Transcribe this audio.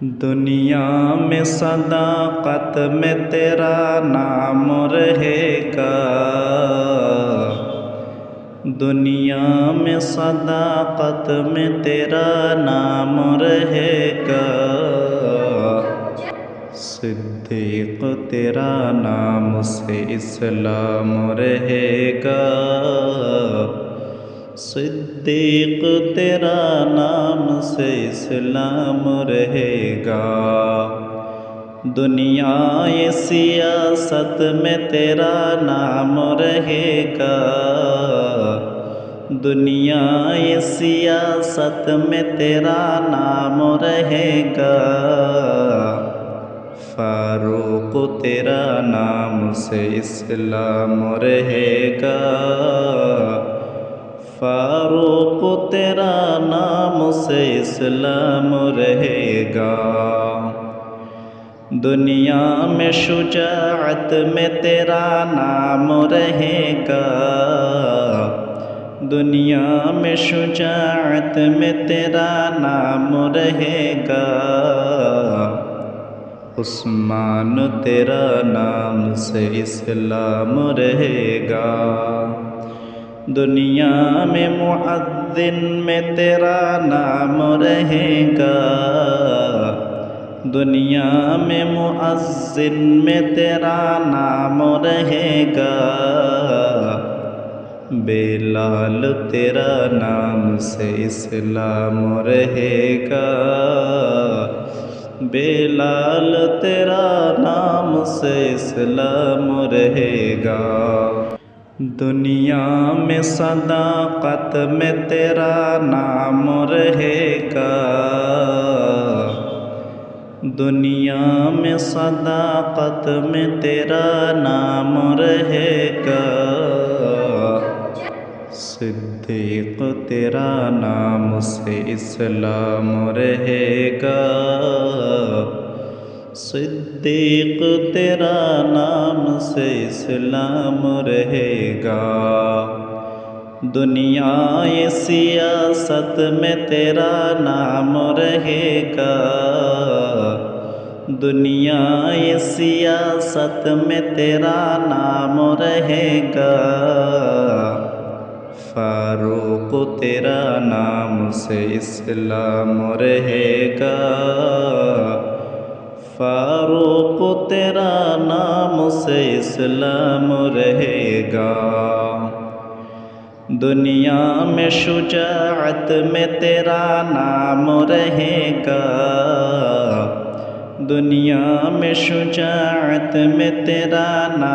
دنیا میں صداقت میں تیرا نام رہے گا۔ دنیا میں صداقت میں تیرا نام رہے گا۔ صدیق تیرا نام سے اسلام رہے گا۔ صدیق تیرا نام سے اسلام رہے گا۔ دنیا سیاست میں تیرا نام رہے گا۔ دنیا سیاست میں تیرا نام رہے گا۔ فاروق تیرا نام سے اسلام رہے گا۔ فاروق تیرا نام سے اسلام رہے گا۔ دنیا میں شجاعت میں تیرا نام رہے گا۔ دنیا میں شجاعت میں تیرا نام رہے گا۔ عثمان تیرا نام سے اسلام رہے گا۔ دنیا میں معذن میں تیرا نام رہے گا۔ دنیا میں معذن میں تیرا نام رہے گا۔ بلال تیرا نام سے اسلام رہے گا۔ بلال تیرا نام سے اسلام رہے گا۔ دنیا میں صداقت میں تیرا نام رہے گا۔ دنیا میں صداقت میں تیرا نام رہے گا۔ صدیق تیرا نام سے اسلام رہے گا۔ صدیق تیرا نام سے اسلام رہے گا۔ دنیا سیاست میں تیرا نام رہے گا۔ دنیا سیاست میں تیرا نام رہے گا۔ فاروق تیرا نام سے اسلام رہے گا۔ فاروق، تیرا نام سے اسلام رہے گا۔ دنیا میں شجاعت میں تیرا نام رہے گا۔ دنیا میں شجاعت میں تیرا نام